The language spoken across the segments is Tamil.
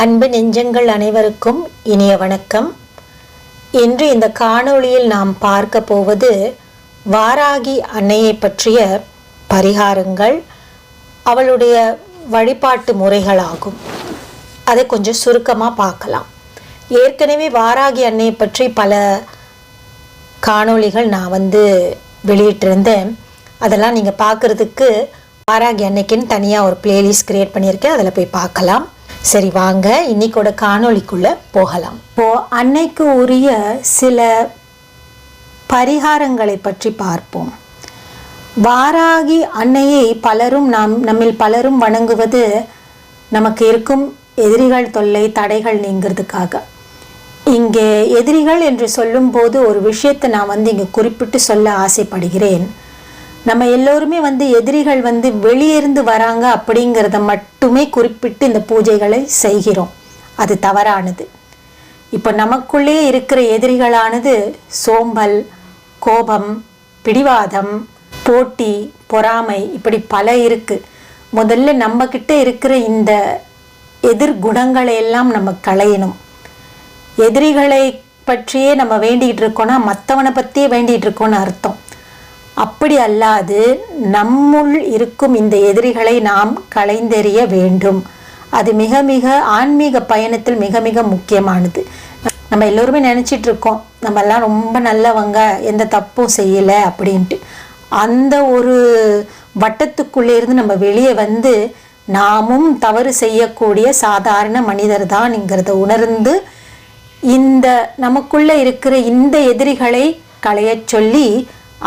அன்பு நெஞ்சங்கள் அனைவருக்கும் இனிய வணக்கம். இன்று இந்த காணொளியில் நாம் பார்க்க போவது வாராகி அன்னையை பற்றிய பரிகாரங்கள் அவளுடைய வழிபாட்டு முறைகளாகும். அதை கொஞ்சம் சுருக்கமாக பார்க்கலாம். ஏற்கனவே வாராகி அன்னையை பற்றி பல காணொளிகள் நான் வந்து வெளியிட்டிருந்தேன். அதெல்லாம் நீங்கள் பார்க்குறதுக்கு வாராகி அன்னைக்குன்னு தனியாக ஒரு பிளேலிஸ்ட் க்ரியேட் பண்ணியிருக்கேன். அதில் போய் பார்க்கலாம். சரி வாங்க. இன்னைக்கோட காணொளிக்குள்ளே போகலாம். இப்போ அன்னைக்கு உரிய சில பரிகாரங்களை பற்றி பார்ப்போம். வாராகி அன்னையை பலரும் நாம் நம்மில் பலரும் வணங்குவது நமக்கு இருக்கும் எதிரிகள் தொல்லை தடைகள் நீங்கிறதுக்காக. இங்கே எதிரிகள் என்று சொல்லும்போது ஒரு விஷயத்தை நான் வந்து இங்கே குறிப்பிட்டு சொல்ல ஆசைப்படுகிறேன். நம்ம எல்லோருமே வந்து எதிரிகள் வந்து வெளியிருந்து வராங்க அப்படிங்கிறத மட்டுமே குறிப்பிட்டு இந்த பூஜைகளை செய்கிறோம். அது தவறானது. இப்போ நமக்குள்ளே இருக்கிற எதிரிகளானது சோம்பல் கோபம் பிடிவாதம் போட்டி பொறாமை இப்படி பல இருக்குது முதல்ல நம்மக்கிட்ட இருக்கிற இந்த எதிர்குணங்களை எல்லாம் நம்ம களையணும். எதிரிகளை பற்றியே நம்ம வேண்டிகிட்டு இருக்கோம்னா மற்றவனை பற்றியே வேண்டிகிட்டு இருக்கோன்னு அர்த்தம். அப்படி அல்லாது நம்முள் இருக்கும் இந்த எதிரிகளை நாம் களைந்தெறிய வேண்டும். அது மிக மிக ஆன்மீக பயணத்தில் மிக மிக முக்கியமானது. நம்ம எல்லோருமே நினச்சிட்டு இருக்கோம் நம்ம எல்லாம் ரொம்ப நல்லவங்க எந்த தப்பும் செய்யலை அப்படின்ட்டு. அந்த ஒரு வட்டத்துக்குள்ளே இருந்து நம்ம வெளியே வந்து நாமும் தவறு செய்யக்கூடிய சாதாரண மனிதர் தான்ங்கிறத உணர்ந்து இந்த நமக்குள்ளே இருக்கிற இந்த எதிரிகளை களையச் சொல்லி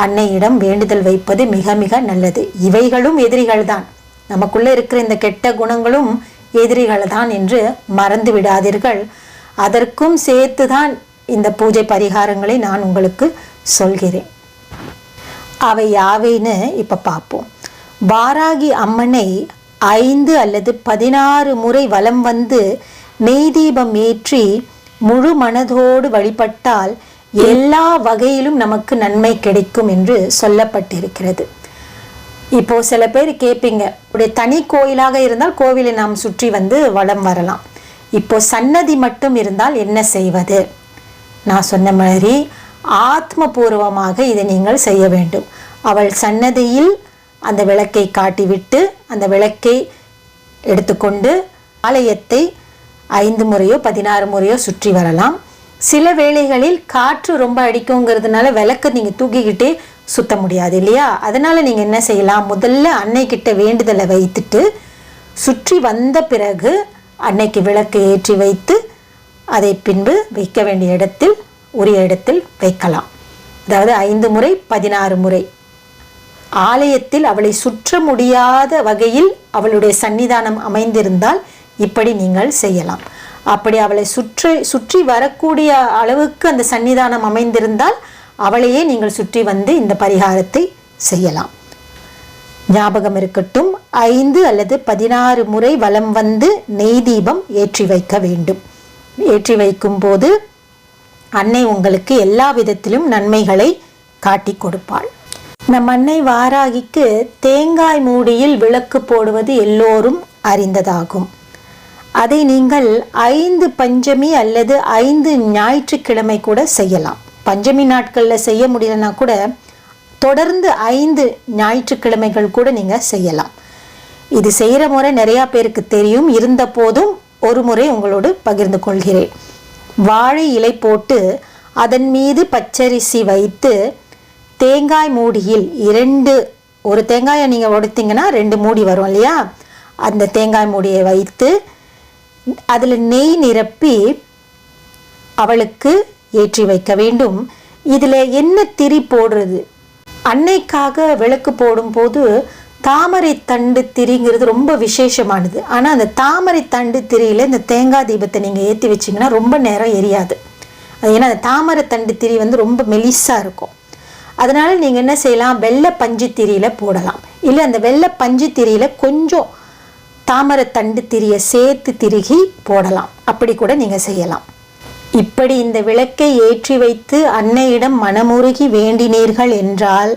அன்னையிடம் வேண்டுதல் வைப்பது மிக மிக நல்லது. இவைகளும் எதிரிகள் தான் நமக்குள்ளே இருக்கிற இந்த கெட்ட குணங்களும் எதிரிகள் தான் என்று மறந்து விடாதீர்கள். அதற்கும் சேர்த்து தான் இந்த பூஜை பரிகாரங்களை நான் உங்களுக்கு சொல்கிறேன். அவை யாவைன்னு இப்போ பார்ப்போம். வாராகி அம்மனை ஐந்து அல்லது பதினாறு முறை வலம் வந்து நெய் தீபம் ஏற்றி முழு மனதோடு வழிபட்டால் எல்லா வகையிலும் நமக்கு நன்மை கிடைக்கும் என்று சொல்லப்பட்டிருக்கிறது. இப்போ சில பேர் கேட்பீங்க உடைய தனி கோயிலாக இருந்தால் கோவிலை நாம் சுற்றி வந்து வளம் வரலாம். இப்போ சன்னதி மட்டும் இருந்தால் என்ன செய்வது? நான் சொன்ன மாதிரி ஆத்மபூர்வமாக இதை நீங்கள் செய்ய வேண்டும். அவள் சன்னதியில் அந்த விளக்கை காட்டிவிட்டு அந்த விளக்கை எடுத்துக்கொண்டு ஆலயத்தை ஐந்து முறையோ பதினாறு முறையோ சுற்றி வரலாம். சில வேளைகளில் காற்று ரொம்ப அடிக்குங்கிறதுனால விளக்கு நீங்கள் தூக்கிக்கிட்டே சுத்த முடியாது இல்லையா? அதனால் நீங்கள் என்ன செய்யலாம்? முதல்ல அன்னைக்கிட்ட வேண்டுதலை வைத்துட்டு சுற்றி வந்த பிறகு அன்னைக்கு விளக்கு ஏற்றி வைத்து அதை பின்பு வைக்க வேண்டிய இடத்தில் உரிய இடத்தில் வைக்கலாம். அதாவது ஐந்து முறை பதினாறு முறை. ஆலயத்தில் அவளை சுற்ற முடியாத வகையில் அவளுடைய சன்னிதானம் அமைந்திருந்தால் இப்படி நீங்கள் செய்யலாம். அப்படி அவளை சுற்றி சுற்றி வரக்கூடிய அளவுக்கு அந்த சன்னிதானம் அமைந்திருந்தால் அவளையே நீங்கள் சுற்றி வந்து இந்த பரிகாரத்தை செய்யலாம். ஞாபகம் இருக்கட்டும் ஐந்து அல்லது பதினாறு முறை வலம் வந்து நெய் தீபம் ஏற்றி வைக்க வேண்டும். ஏற்றி வைக்கும்போது அன்னை உங்களுக்கு எல்லா விதத்திலும் நன்மைகளை காட்டி கொடுப்பாள். நம் அன்னை வாராகிக்கு தேங்காய் மூடியில் விளக்கு போடுவது எல்லோரும் அறிந்ததாகும். அதை நீங்கள் ஐந்து பஞ்சமி அல்லது ஐந்து ஞாயிற்றுக்கிழமை கூட செய்யலாம். பஞ்சமி நாட்களில் செய்ய முடியலன்னா கூட தொடர்ந்து ஐந்து ஞாயிற்றுக்கிழமைகள் கூட நீங்கள் செய்யலாம். இது செய்கிற முறை நிறையா பேருக்கு தெரியும். இருந்த போதும் ஒரு முறை உங்களோடு பகிர்ந்து கொள்கிறேன். வாழை இலை போட்டு அதன் மீது பச்சரிசி வைத்து தேங்காய் மூடியில் இரண்டு ஒரு தேங்காயை நீங்கள் உடைத்தீங்கன்னா ரெண்டு மூடி வரும் இல்லையா? அந்த தேங்காய் மூடியை வைத்து அதில் நெய் நிரப்பி அவளுக்கு ஏற்றி வைக்க வேண்டும். இதில் என்ன திரி போடுறது? அன்னைக்காக விளக்கு போடும்போது தாமரை தண்டு திரிங்கிறது ரொம்ப விசேஷமானது. ஆனால் அந்த தாமரை தண்டு திரியில் இந்த தேங்காய் தீபத்தை நீங்கள் ஏற்றி வச்சிங்கன்னா ரொம்ப நேரம் எரியாது. அது ஏன்னா அந்த தாமரை தண்டு திரி வந்து ரொம்ப மெலிசாக இருக்கும். அதனால் நீங்கள் என்ன செய்யலாம்? வெள்ளை பஞ்சு திரியில் போடலாம். இல்லை அந்த வெள்ளை பஞ்சு திரியில் கொஞ்சம் தாமரை தண்டு திரியை சேர்த்து திருகி போடலாம். அப்படி கூட நீங்கள் செய்யலாம். இப்படி இந்த விளக்கை ஏற்றி வைத்து அன்னையிடம் மனமுருகி வேண்டினீர்கள் என்றால்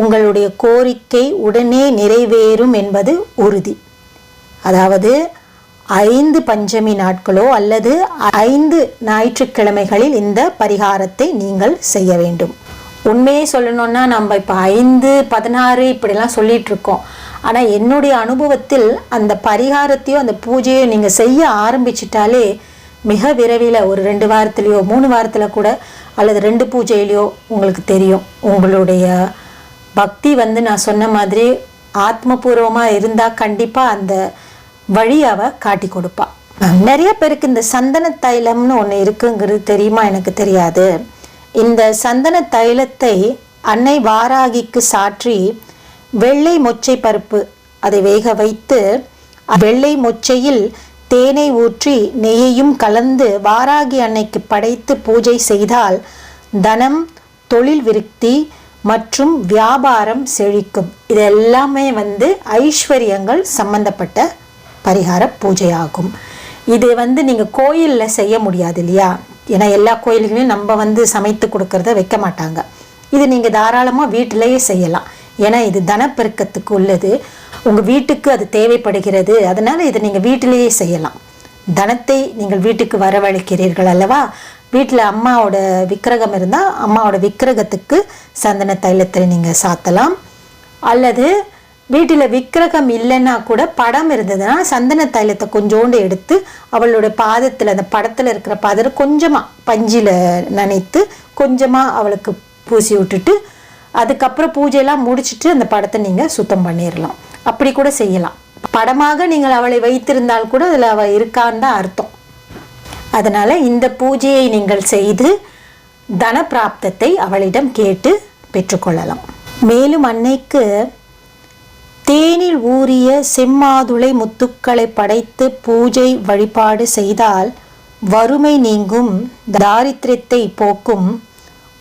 உங்களுடைய கோரிக்கை உடனே நிறைவேறும் என்பது உறுதி. அதாவது ஐந்து பஞ்சமி நாட்களோ அல்லது ஐந்து ஞாயிற்றுக்கிழமைகளில் இந்த பரிகாரத்தை நீங்கள் செய்ய வேண்டும். உண்மையை சொல்லணும்னா நம்ம இப்போ ஐந்து பதினாறு இப்படிலாம் சொல்லிட்டு இருக்கோம். ஆனால் என்னுடைய அனுபவத்தில் அந்த பரிகாரத்தையோ அந்த பூஜையோ நீங்கள் செய்ய ஆரம்பிச்சிட்டாலே மிக விரைவில் ஒரு ரெண்டு வாரத்துலேயோ மூணு வாரத்தில் கூட அல்லது ரெண்டு பூஜையிலையோ உங்களுக்கு தெரியும். உங்களுடைய பக்தி வந்து நான் சொன்ன மாதிரி ஆத்மபூர்வமாக இருந்தால் கண்டிப்பாக அந்த வழி அவள் காட்டி கொடுப்பா. நிறைய பேருக்கு இந்த சந்தன தைலம்னு ஒன்று இருக்குங்கிறது தெரியுமா? எனக்கு தெரியாது. இந்த சந்தன தைலத்தை அன்னை வாராகிக்கு சாற்றி வெள்ளை மொச்சை பருப்பு. அதை வேக வைத்து வெள்ளை மொச்சையில் தேனை ஊற்றி நெய்யையும் கலந்து வாராகி அன்னைக்கு படைத்து பூஜை செய்தால் தனம் தொழில் விருத்தி மற்றும் வியாபாரம் செழிக்கும். இது எல்லாமே வந்து ஐஸ்வர்யங்கள் சம்பந்தப்பட்ட பரிகார பூஜையாகும். இது வந்து நீங்கள் கோயிலில் செய்ய முடியாது இல்லையா? ஏன்னா எல்லா கோயில்களையும் நம்ம வந்து சமைத்து கொடுக்கறத வைக்க மாட்டாங்க. இது நீங்கள் தாராளமாக வீட்டிலேயே செய்யலாம். ஏன்னா இது தனப்பெருக்கத்துக்கு உள்ளது. உங்கள் வீட்டுக்கு அது தேவைப்படுகிறது. அதனால் இதை நீங்கள் வீட்டிலேயே செய்யலாம். தனத்தை நீங்கள் வீட்டுக்கு வரவழைக்கிறீர்கள் அல்லவா? வீட்டில் அம்மாவோட விக்கிரகம் இருந்தால் அம்மாவோட விக்கிரகத்துக்கு சந்தன தைலத்தை நீங்கள் சாத்தலாம். அல்லது வீட்டில் விக்கிரகம் இல்லைன்னா கூட படம் இருந்ததுன்னா சந்தன தைலத்தை கொஞ்சோண்டு எடுத்து அவளோட பாதத்தில் அந்த படத்தில் இருக்கிற பாதத்தை கொஞ்சமாக பஞ்சில் நனைத்து கொஞ்சமாக அவளுக்கு பூசி விட்டுட்டு அதுக்கப்புறம் பூஜையெல்லாம் முடிச்சுட்டு அந்த படத்தை நீங்கள் சுத்தம் பண்ணிடலாம் அப்படி கூட செய்யலாம். படமாக நீங்கள் அவளை வைத்திருந்தால் கூட அதில் அவள் இருக்கான்னு தான் அர்த்தம். அதனால் இந்த பூஜையை நீங்கள் செய்து தன பிராப்தத்தை அவளிடம் கேட்டு பெற்றுக்கொள்ளலாம். மேலும் அன்னைக்கு தேனில் ஊறிய செம்மாதுளை முத்துக்களை படைத்து பூஜை வழிபாடு செய்தால் வறுமை நீங்கும் தாரித்திரத்தை போக்கும்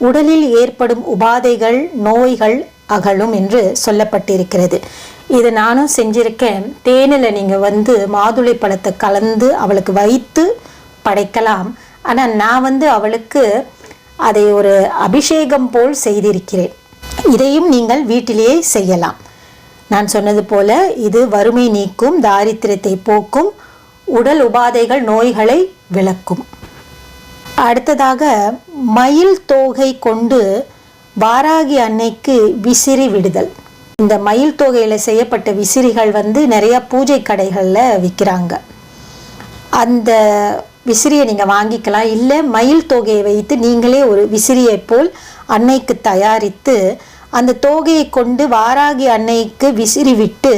உடலில் ஏற்படும் உபாதைகள் நோய்கள் அகலும் என்று சொல்லப்பட்டிருக்கிறது. இது நானும் செஞ்சிருக்கேன். தேனில் நீங்கள் வந்து மாதுளை பழத்தை கலந்து அவளுக்கு வைத்து படைக்கலாம். ஆனால் நான் வந்து அவளுக்கு அதை ஒரு அபிஷேகம் போல் செய்திருக்கிறேன். இதையும் நீங்கள் வீட்டிலேயே செய்யலாம். நான் சொன்னது போல இது வறுமை நீக்கும் தாரித்திரத்தை போக்கும் உடல் உபாதைகள் நோய்களை விளக்கும். அடுத்ததாக மயில் தோகை கொண்டு வாராகி அன்னைக்கு விசிறி விடுதல். இந்த மயில் தொகையில் செய்யப்பட்ட விசிறிகள் வந்து நிறையா பூஜை கடைகளில் விற்கிறாங்க அந்த விசிறியை நீங்கள் வாங்கிக்கலாம். இல்லை மயில் தொகையை வைத்து நீங்களே ஒரு விசிறியை போல் அன்னைக்கு தயாரித்து அந்த தோகையை கொண்டு வாராகி அன்னைக்கு விசிறி விட்டு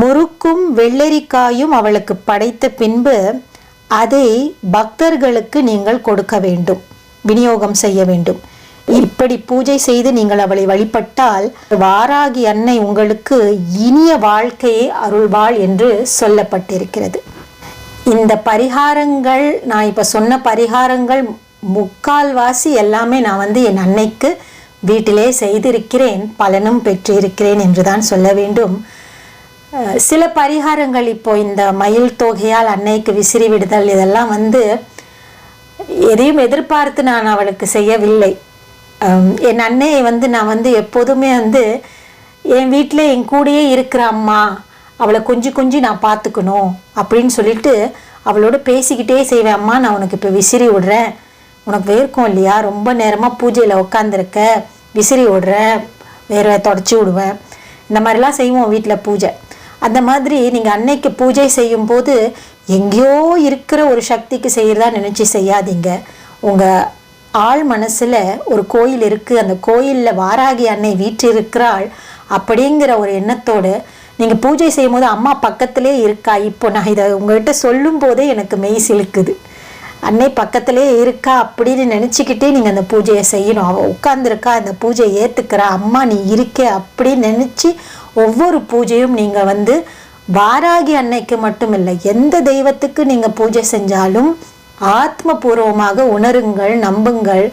முறுக்கும் வெள்ளரிக்காயும் அவளுக்கு படைத்த பின்பு அதை பக்தர்களுக்கு நீங்கள் கொடுக்க வேண்டும் விநியோகம் செய்ய வேண்டும். இப்படி பூஜை செய்து நீங்கள் அவளை வழிபட்டால் வாராகி அன்னை உங்களுக்கு இனிய வாழ்க்கையை அருள்வாள் என்று சொல்லப்பட்டிருக்கிறது. இந்த பரிகாரங்கள் நான் இப்போ சொன்ன பரிகாரங்கள் முக்கால்வாசி எல்லாமே நான் வந்து என் அன்னைக்கு வீட்டிலே செய்திருக்கிறேன் பலனும் பெற்றிருக்கிறேன் என்றுதான் சொல்ல வேண்டும். சில பரிகாரங்கள் இப்போ இந்த மயில் தொகையால் அன்னைக்கு விசிறி விடுதல் இதெல்லாம் வந்து எதையும் எதிர்பார்த்து நான் அவளுக்கு செய்யவில்லை. என் அன்னையை வந்து நான் வந்து எப்போதுமே வந்து என் வீட்டில் என் கூடயே இருக்கிற அம்மா அவளை கொஞ்சி கொஞ்சி நான் பார்த்துக்கணும் அப்படின்னு சொல்லிட்டு அவளோட பேசிக்கிட்டே செய்வேன். அம்மா நான் உனக்கு இப்போ விசிறி விடுறேன். உனக்கு வேர்க்கும் இல்லையா? ரொம்ப நேரமாக பூஜையில் உட்காந்துருக்க விசிறி விடுறேன். வேறு தொடச்சி விடுவேன். இந்த மாதிரிலாம் செய்வோம் வீட்டில் பூஜை. அந்த மாதிரி நீங்கள் அன்னைக்கு பூஜை செய்யும்போது எங்கேயோ இருக்கிற ஒரு சக்திக்கு செய்கிறதா நினச்சி செய்யாதீங்க. உங்கள் ஆள் மனசில் ஒரு கோயில் இருக்குது அந்த கோயிலில் வாராகி அன்னை வீட்டு இருக்கிறாள் அப்படிங்கிற ஒரு எண்ணத்தோடு நீங்கள் பூஜை செய்யும்போது அம்மா பக்கத்திலே இருக்கா? இப்போ நான் இதை உங்கள்கிட்ட சொல்லும் போதே எனக்கு மெய் சிலுக்குது. அன்னை பக்கத்திலே இருக்கா அப்படின்னு நினச்சிக்கிட்டே நீங்கள் அந்த பூஜையை செய்யணும். அவள் உட்காந்துருக்கா அந்த பூஜையை ஏற்றுக்கிறா அம்மா நீ இருக்கே அப்படின்னு நினச்சி ஒவ்வொரு பூஜையும் நீங்கள் வந்து வாராகி அன்னைக்கு மட்டும் இல்லை எந்த தெய்வத்துக்கு நீங்கள் பூஜை செஞ்சாலும் ஆத்மபூர்வமாக உணருங்கள் நம்புங்கள்.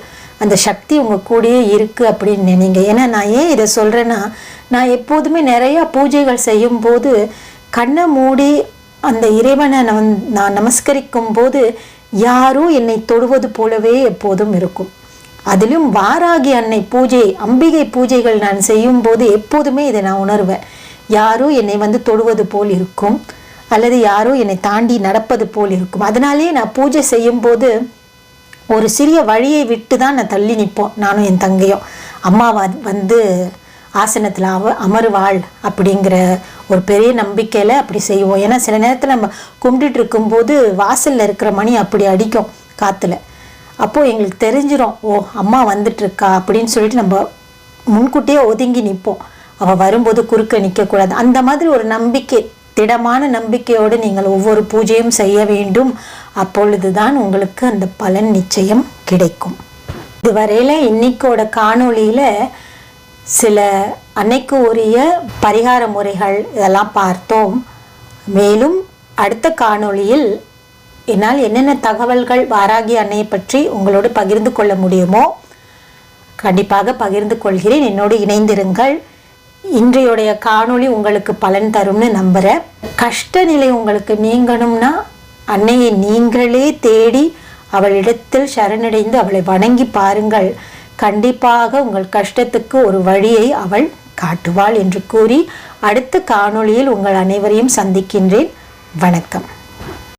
அந்த சக்தி உங்கள் கூடயே இருக்குது அப்படின்னு நினைங்க. ஏன்னா நான் ஏன் இதை சொல்கிறேன்னா நான் எப்போதுமே நிறையா பூஜைகள் செய்யும்போது கண்ணை மூடி அந்த இறைவனை நான் நான் நமஸ்கரிக்கும் போது யாரும் என்னை தொடுவது போலவே எப்போதும் இருக்கும். அதிலும் வாராகி அன்னை பூஜை அம்பிகை பூஜைகள் நான் செய்யும் போது எப்போதுமே இதை நான் உணர்வேன். யாரோ என்னை வந்து தொடுவது போல் இருக்கும் அல்லது யாரோ என்னை தாண்டி நடப்பது போல் இருக்கும். அதனாலேயே நான் பூஜை செய்யும்போது ஒரு சிறிய வழியை விட்டு தான் நான் தள்ளி நிற்போம் நானும் என் தங்கையும். அம்மா வந்து ஆசனத்தில் அவ அமருவாள் அப்படிங்கிற ஒரு பெரிய நம்பிக்கையில் அப்படி செய்வோம். ஏன்னா சில நேரத்தில் நம்ம கும்பிட்டுட்டு இருக்கும்போது வாசலில் இருக்கிற மணி அப்படி அடிக்கும் காற்றுல அப்போது எங்களுக்கு தெரிஞ்சிடும் ஓ அம்மா வந்துட்டு இருக்கா அப்படின்னு சொல்லிட்டு நம்ம முன்கூட்டியே ஒதுங்கி நிற்போம் அவள் வரும்போது குறுக்க நிற்கக்கூடாது அந்த மாதிரி ஒரு நம்பிக்கை திடமான நம்பிக்கையோடு நீங்கள் ஒவ்வொரு பூஜையும் செய்ய வேண்டும். அப்பொழுதுதான் உங்களுக்கு அந்த பலன் நிச்சயம் கிடைக்கும். இதுவரையில் இன்னைக்கோட காணொளியில் சில அன்னைக்கு உரிய பரிகார முறைகள் இதெல்லாம் பார்த்தோம். மேலும் அடுத்த காணொளியில் என்னால் என்னென்ன தகவல்கள் வாராகி அன்னையை பற்றி உங்களோடு பகிர்ந்து கொள்ள முடியுமோ கண்டிப்பாக பகிர்ந்து கொள்கிறேன். என்னோடு இணைந்திருங்கள். இன்றையுடைய காணொளி உங்களுக்கு பலன் தரும்னு நம்புகிறேன் கஷ்ட நிலை உங்களுக்கு நீங்கணும்னா அன்னையை நீங்களே தேடி அவளிடத்தில் சரணடைந்து அவளை வணங்கி பாருங்கள். கண்டிப்பாக உங்கள் கஷ்டத்துக்கு ஒரு வழியை அவள் காட்டுவாள் என்று கூறி அடுத்த காணொளியில் உங்கள் அனைவரையும் சந்திக்கின்றேன். வணக்கம்.